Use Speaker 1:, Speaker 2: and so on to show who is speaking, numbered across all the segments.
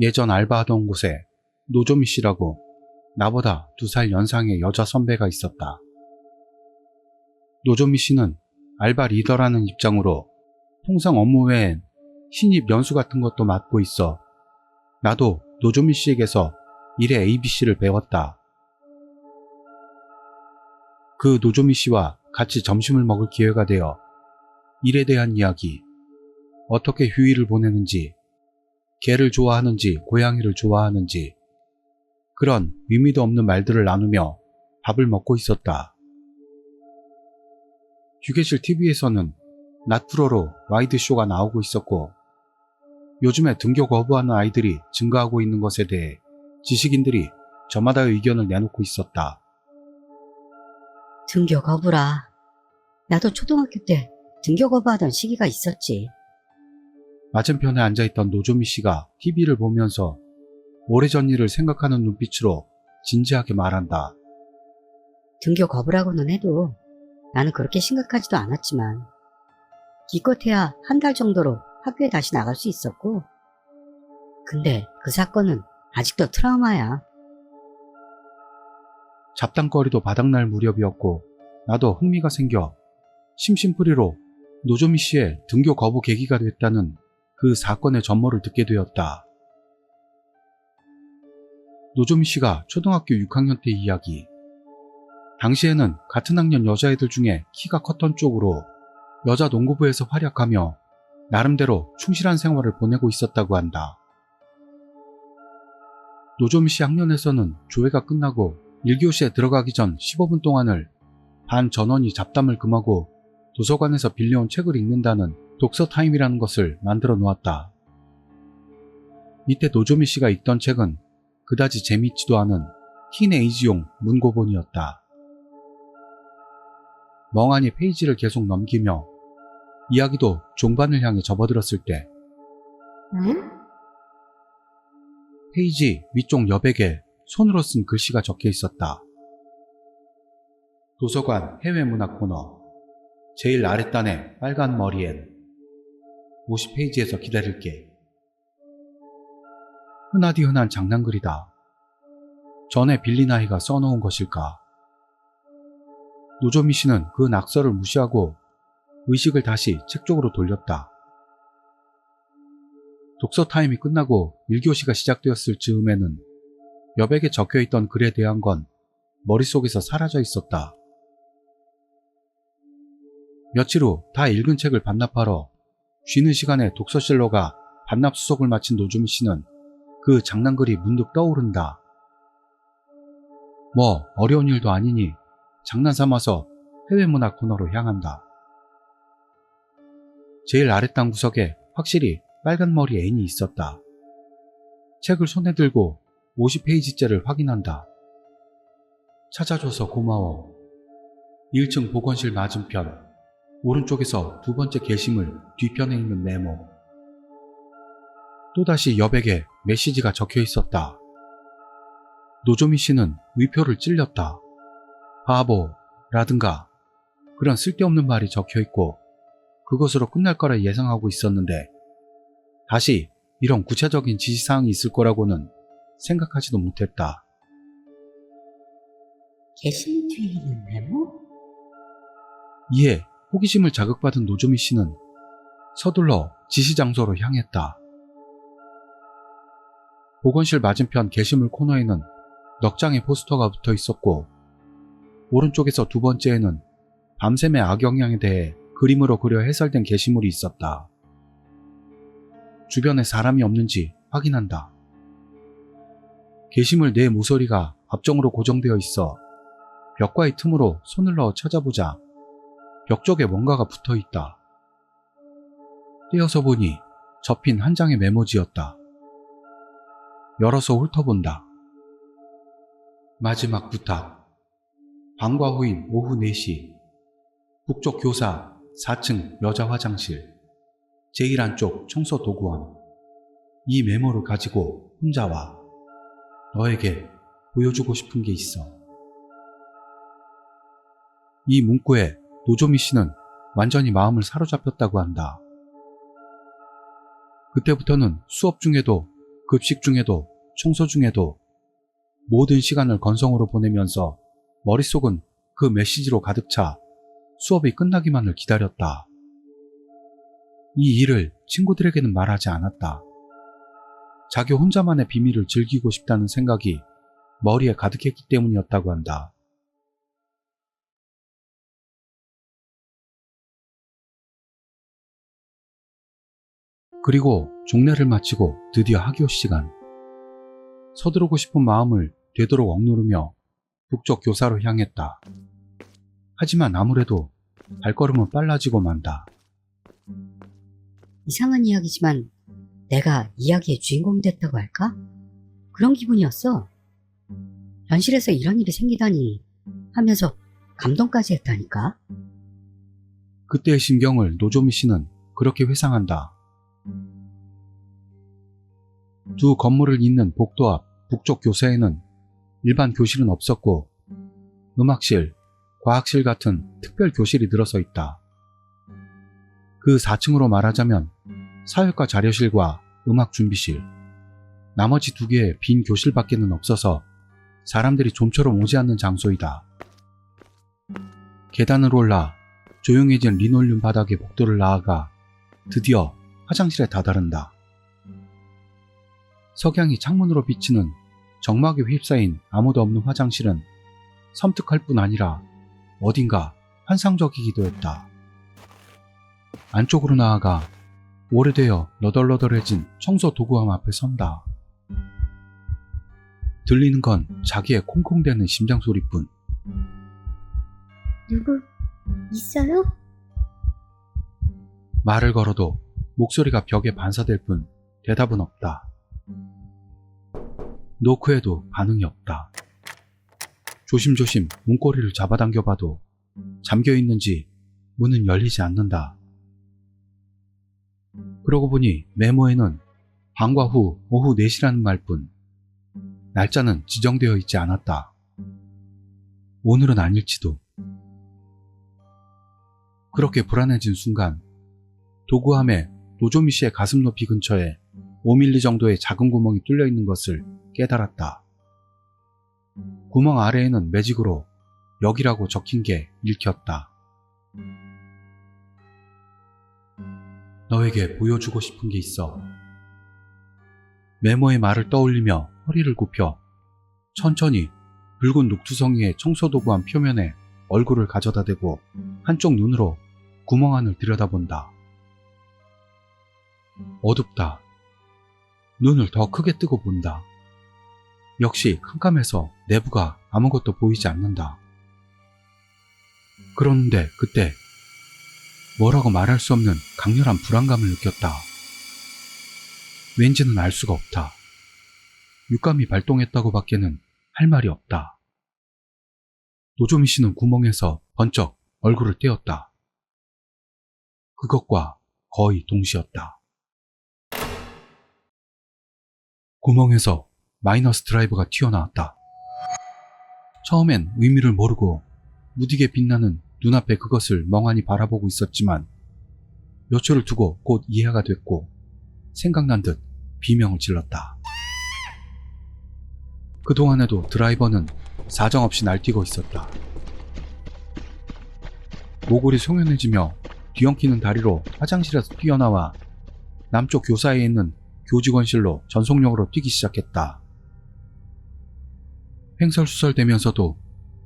Speaker 1: 예전 알바하던 곳에 노조미 씨라고 나보다 두 살 연상의 여자 선배가 있었다. 노조미 씨는 알바 리더라는 입장으로 통상 업무 외엔 신입 연수 같은 것도 맡고 있어 나도 노조미 씨에게서 일의 ABC를 배웠다. 그 노조미 씨와 같이 점심을 먹을 기회가 되어 일에 대한 이야기, 어떻게 휴일을 보내는지, 개를 좋아하는지 고양이를 좋아하는지 그런 의미도 없는 말들을 나누며 밥을 먹고 있었다. 휴게실 TV에서는 낮 프로로 와이드쇼가 나오고 있었고 요즘에 등교 거부하는 아이들이 증가하고 있는 것에 대해 지식인들이 저마다의 의견을 내놓고 있었다.
Speaker 2: 등교 거부라. 나도 초등학교 때 등교 거부하던 시기가 있었지.
Speaker 1: 맞은편에 앉아있던 노조미 씨가 TV를 보면서 오래전 일을 생각하는 눈빛으로 진지하게 말한다.
Speaker 2: 등교 거부라고는 해도 나는 그렇게 심각하지도 않았지만 기껏해야 한 달 정도로 학교에 다시 나갈 수 있었고 근데 그 사건은 아직도 트라우마야.
Speaker 1: 잡담거리도 바닥날 무렵이었고 나도 흥미가 생겨 심심풀이로 노조미 씨의 등교 거부 계기가 됐다는 그 사건의 전모를 듣게 되었다. 노조미 씨가 초등학교 6학년 때 이야기. 당시에는 같은 학년 여자애들 중에 키가 컸던 쪽으로 여자 농구부에서 활약하며 나름대로 충실한 생활을 보내고 있었다고 한다. 노조미 씨 학년에서는 조회가 끝나고 1교시에 들어가기 전 15분 동안을 반 전원이 잡담을 금하고 도서관에서 빌려온 책을 읽는다는 독서 타임이라는 것을 만들어 놓았다. 이때 노조미 씨가 읽던 책은 그다지 재미있지도 않은 티네이지용 문고본이었다. 멍하니 페이지를 계속 넘기며 이야기도 종반을 향해 접어들었을 때
Speaker 2: 응?
Speaker 1: 페이지 위쪽 여백에 손으로 쓴 글씨가 적혀 있었다. 도서관 해외문학 코너 제일 아랫단에 빨간 머리엔 50페이지에서 기다릴게. 흔하디 흔한 장난글이다. 전에 빌린 아이가 써놓은 것일까? 노조미 씨는 그 낙서를 무시하고 의식을 다시 책 쪽으로 돌렸다. 독서 타임이 끝나고 1교시가 시작되었을 즈음에는 여백에 적혀있던 글에 대한 건 머릿속에서 사라져 있었다. 며칠 후 다 읽은 책을 반납하러 쉬는 시간에 독서실로 가 반납 수속을 마친 노주미 씨는 그 장난글이 문득 떠오른다. 뭐 어려운 일도 아니니 장난 삼아서 해외문학 코너로 향한다. 제일 아랫단 구석에 확실히 빨간 머리 애인이 있었다. 책을 손에 들고 50페이지째를 확인한다. 찾아줘서 고마워. 1층 보건실 맞은편, 오른쪽에서 두 번째 게시물 뒤편에 있는 메모. 또다시 여백에 메시지가 적혀 있었다. 노조미 씨는 위표를 찔렸다. 바보 라든가 그런 쓸데없는 말이 적혀 있고 그것으로 끝날 거라 예상하고 있었는데 다시 이런 구체적인 지시사항이 있을 거라고는 생각하지도 못했다.
Speaker 2: 게시물 뒤에 있는 메모?
Speaker 1: 이에 호기심을 자극받은 노조미 씨는 서둘러 지시 장소로 향했다. 보건실 맞은편 게시물 코너에는 넉 장의 포스터가 붙어 있었고 오른쪽에서 두 번째에는 밤샘의 악영향에 대해 그림으로 그려 해설된 게시물이 있었다. 주변에 사람이 없는지 확인한다. 게시물 내 모서리가 앞쪽으로 고정되어 있어 벽과의 틈으로 손을 넣어 찾아보자 벽 쪽에 뭔가가 붙어 있다. 떼어서 보니 접힌 한 장의 메모지였다. 열어서 훑어본다. 마지막 부탁. 방과 후인 오후 4시. 북쪽 교사 4층 여자 화장실. 제일 안쪽 청소 도구원. 이 메모를 가지고 혼자 와. 너에게 보여주고 싶은 게 있어. 이 문구에 노조미 씨는 완전히 마음을 사로잡혔다고 한다. 그때부터는 수업 중에도 급식 중에도 청소 중에도 모든 시간을 건성으로 보내면서 머릿속은 그 메시지로 가득 차 수업이 끝나기만을 기다렸다. 이 일을 친구들에게는 말하지 않았다. 자기 혼자만의 비밀을 즐기고 싶다는 생각이 머리에 가득했기 때문이었다고 한다. 그리고 종례를 마치고 드디어 학교 시간. 서두르고 싶은 마음을 되도록 억누르며 북쪽 교사로 향했다. 하지만 아무래도 발걸음은 빨라지고 만다.
Speaker 2: 이상한 이야기지만 내가 이야기의 주인공이 됐다고 할까? 그런 기분이었어. 현실에서 이런 일이 생기다니 하면서 감동까지 했다니까.
Speaker 1: 그때의 심경을 노조미 씨는 그렇게 회상한다. 두 건물을 잇는 복도 앞 북쪽 교사에는 일반 교실은 없었고 음악실, 과학실 같은 특별 교실이 들어서 있다. 그 4층으로 말하자면 사회과 자료실과 음악 준비실, 나머지 두 개의 빈 교실밖에는 없어서 사람들이 좀처럼 오지 않는 장소이다. 계단을 올라 조용해진 리놀륨 바닥에 복도를 나아가 드디어 화장실에 다다른다. 석양이 창문으로 비치는 정막에 휩싸인 아무도 없는 화장실은 섬뜩할 뿐 아니라 어딘가 환상적이기도 했다. 안쪽으로 나아가 오래되어 너덜너덜해진 청소 도구함 앞에 선다. 들리는 건 자기의 콩콩대는 심장 소리뿐.
Speaker 2: 누구 있어요?
Speaker 1: 말을 걸어도 목소리가 벽에 반사될 뿐 대답은 없다. 노크해도 반응이 없다. 조심조심 문고리를 잡아당겨봐도 잠겨 있는지 문은 열리지 않는다. 그러고 보니 메모에는 방과 후 오후 4시라는 말뿐 날짜는 지정되어 있지 않았다. 오늘은 아닐지도. 그렇게 불안해진 순간 도구함에 노조미 씨의 가슴 높이 근처에 5mm 정도의 작은 구멍이 뚫려 있는 것을 깨달았다. 구멍 아래에는 매직으로 여기라고 적힌 게 읽혔다. 너에게 보여주고 싶은 게 있어. 메모의 말을 떠올리며 허리를 굽혀 천천히 붉은 녹투성이의 청소도구함 표면에 얼굴을 가져다 대고 한쪽 눈으로 구멍 안을 들여다본다. 어둡다. 눈을 더 크게 뜨고 본다. 역시 캄캄해서 내부가 아무것도 보이지 않는다. 그런데 그때 뭐라고 말할 수 없는 강렬한 불안감을 느꼈다. 왠지는 알 수가 없다. 육감이 발동했다고 밖에는 할 말이 없다. 노조미 씨는 구멍에서 번쩍 얼굴을 떼었다. 그것과 거의 동시였다. 구멍에서 마이너스 드라이브가 튀어나왔다. 처음엔 의미를 모르고 무디게 빛나는 눈앞에 그것을 멍하니 바라보고 있었지만 몇 초를 두고 곧 이해가 됐고 생각난 듯 비명을 질렀다. 그동안에도 드라이버는 사정없이 날뛰고 있었다. 모골이 송연해지며 뒤엉키는 다리로 화장실에서 뛰어나와 남쪽 교사에 있는 교직원실로 전속력으로 뛰기 시작했다. 횡설수설되면서도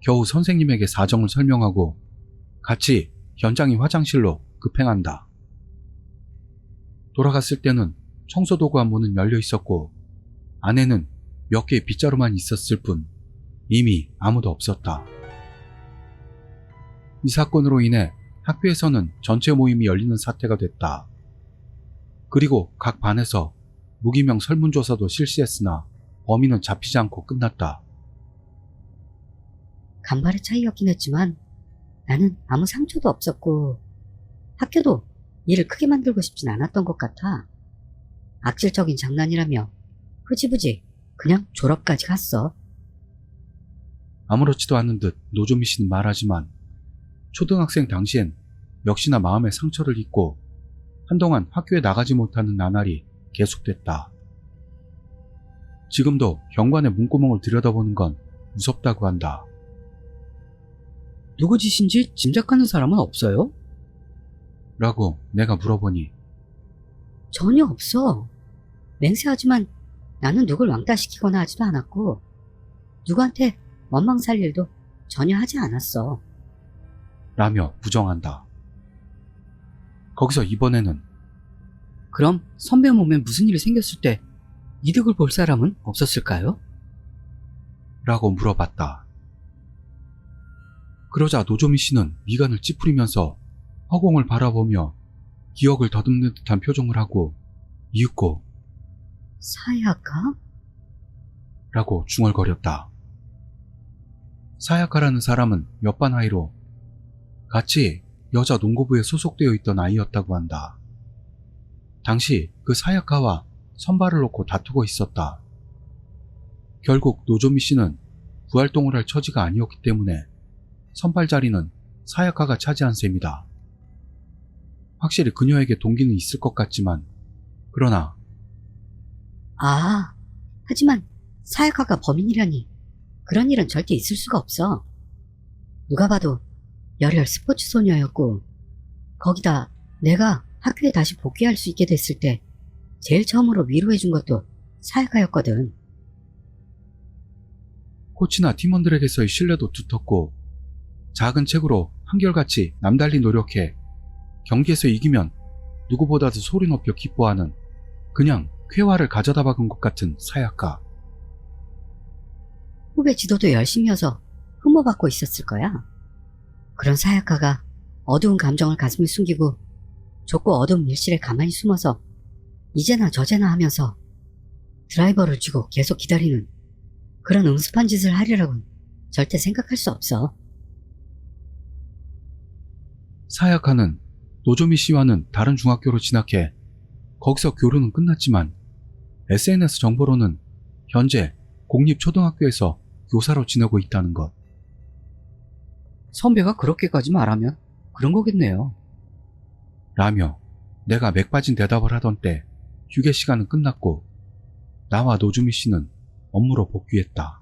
Speaker 1: 겨우 선생님에게 사정을 설명하고 같이 현장인 화장실로 급행한다. 돌아갔을 때는 청소도구와 문은 열려 있었고 안에는 몇 개의 빗자루만 있었을 뿐 이미 아무도 없었다. 이 사건으로 인해 학교에서는 전체 모임이 열리는 사태가 됐다. 그리고 각 반에서 무기명 설문조사도 실시했으나 범인은 잡히지 않고 끝났다.
Speaker 2: 간발의 차이였긴 했지만 나는 아무 상처도 없었고 학교도 일을 크게 만들고 싶진 않았던 것 같아. 악질적인 장난이라며 흐지부지 그냥 졸업까지 갔어.
Speaker 1: 아무렇지도 않은 듯 노조미 씨는 말하지만 초등학생 당시엔 역시나 마음의 상처를 입고 한동안 학교에 나가지 못하는 나날이 계속됐다. 지금도 현관의 문구멍을 들여다보는 건 무섭다고 한다.
Speaker 3: 누구 짓인지 짐작하는 사람은 없어요?
Speaker 1: 라고 내가 물어보니
Speaker 2: 전혀 없어. 맹세하지만 나는 누굴 왕따시키거나 하지도 않았고, 누구한테 원망 살 일도 전혀 하지 않았어.
Speaker 1: 라며 부정한다. 거기서 이번에는
Speaker 3: 그럼 선배 몸에 무슨 일이 생겼을 때 이득을 볼 사람은 없었을까요?
Speaker 1: 라고 물어봤다. 그러자 노조미 씨는 미간을 찌푸리면서 허공을 바라보며 기억을 더듬는 듯한 표정을 하고 이윽고
Speaker 2: 사야카?
Speaker 1: 라고 중얼거렸다. 사야카라는 사람은 몇반 아이로 같이 여자 농구부에 소속되어 있던 아이였다고 한다. 당시 그 사야카와 선발을 놓고 다투고 있었다. 결국 노조미 씨는 부활동을 할 처지가 아니었기 때문에 선발 자리는 사야카가 차지한 셈이다. 확실히 그녀에게 동기는 있을 것 같지만 그러나
Speaker 2: 아, 하지만 사야카가 범인이라니. 그런 일은 절대 있을 수가 없어. 누가 봐도 열혈 스포츠 소녀였고, 거기다 내가 학교에 다시 복귀할 수 있게 됐을 때 제일 처음으로 위로해준 것도 사야카였거든.
Speaker 1: 코치나 팀원들에게서의 신뢰도 두텁고 작은 책으로 한결같이 남달리 노력해 경기에서 이기면 누구보다도 소리 높여 기뻐하는 그냥 쾌화를 가져다 박은 것 같은 사야카.
Speaker 2: 후배 지도도 열심히여서 흠모받고 있었을 거야. 그런 사야카가 어두운 감정을 가슴에 숨기고 좁고 어두운 밀실에 가만히 숨어서 이제나 저제나 하면서 드라이버를 쥐고 계속 기다리는 그런 음습한 짓을 하리라고는 절대 생각할 수 없어.
Speaker 1: 사야카는 노조미 씨와는 다른 중학교로 진학해 거기서 교류는 끝났지만 SNS 정보로는 현재 공립초등학교에서 교사로 지내고 있다는 것.
Speaker 3: 선배가 그렇게까지 말하면 그런 거겠네요.
Speaker 1: 라며 내가 맥 빠진 대답을 하던 때 휴게 시간은 끝났고 나와 노주미 씨는 업무로 복귀했다.